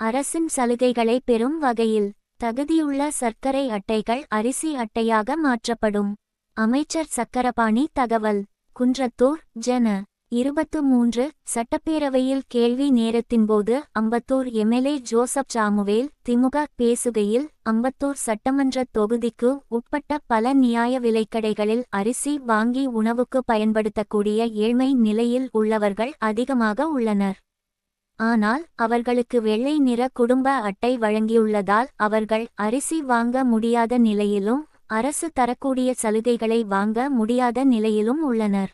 அரசின் சலுகைகளை பெறும் வகையில் தகுதியுள்ள சர்க்கரை அட்டைகள் அரிசி அட்டையாக மாற்றப்படும். அமைச்சர் சக்கரபாணி தகவல். குன்றத்தூர் ஜன. இருபத்து மூன்று சட்டப்பேரவையில் கேள்வி நேரத்தின்போது Ambattur MLA Joseph Samuel DMK பேசுகையில் அம்பத்தூர் சட்டமன்ற தொகுதிக்கு உட்பட்ட பல நியாய விலைக்கடைகளில் அரிசி வாங்கி உணவுக்கு பயன்படுத்தக்கூடிய ஏழ்மை நிலையில் உள்ளவர்கள் அதிகமாக உள்ளனர். ஆனால் அவர்களுக்கு வெள்ளை நிற குடும்ப அட்டை வழங்கியுள்ளதால் அவர்கள் அரிசி வாங்க முடியாத நிலையிலும் அரசு தரக்கூடிய சலுகைகளை வாங்க முடியாத நிலையிலும் உள்ளனர்.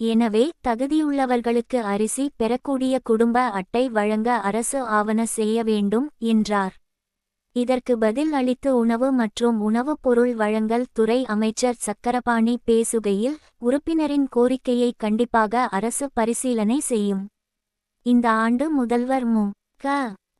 எனவே தகுதியுள்ளவர்களுக்கு அரிசி பெறக்கூடிய குடும்ப அட்டை வழங்க அரசு ஆவண செய்ய வேண்டும் என்றார். இதற்கு பதில் அளித்து உணவு மற்றும் உணவுப் பொருள் வழங்கல் துறை அமைச்சர் சக்கரபாணி பேசுகையில் உறுப்பினரின் கோரிக்கையை கண்டிப்பாக அரசு பரிசீலனை செய்யும். இந்த ஆண்டு முதல்வர் மு. க.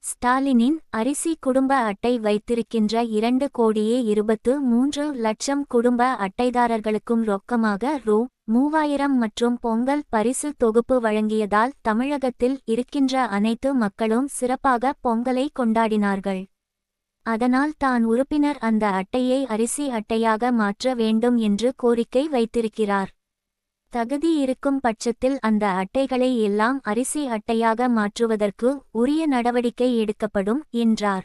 ஸ்டாலினின் அரிசி குடும்ப அட்டை வைத்திருக்கின்ற இரண்டு கோடியே இருபத்து மூன்று லட்சம் குடும்ப அட்டைதாரர்களுக்கும் ரொக்கமாக ரூ. மூவாயிரம் மற்றும் பொங்கல் பரிசு தொகுப்பு வழங்கியதால் தமிழகத்தில் இருக்கின்ற அனைத்து மக்களும் சிறப்பாக பொங்கலை கொண்டாடினார்கள். அதனால் தான் உறுப்பினர் அந்த அட்டையை அரிசி அட்டையாக மாற்ற வேண்டும் என்று கோரிக்கை வைத்திருக்கிறார். தகுதி இருக்கும் பட்சத்தில் அந்த அட்டைகளை எல்லாம் அரிசி அட்டையாக மாற்றுவதற்கு உரிய நடவடிக்கை எடுக்கப்படும் என்றார்.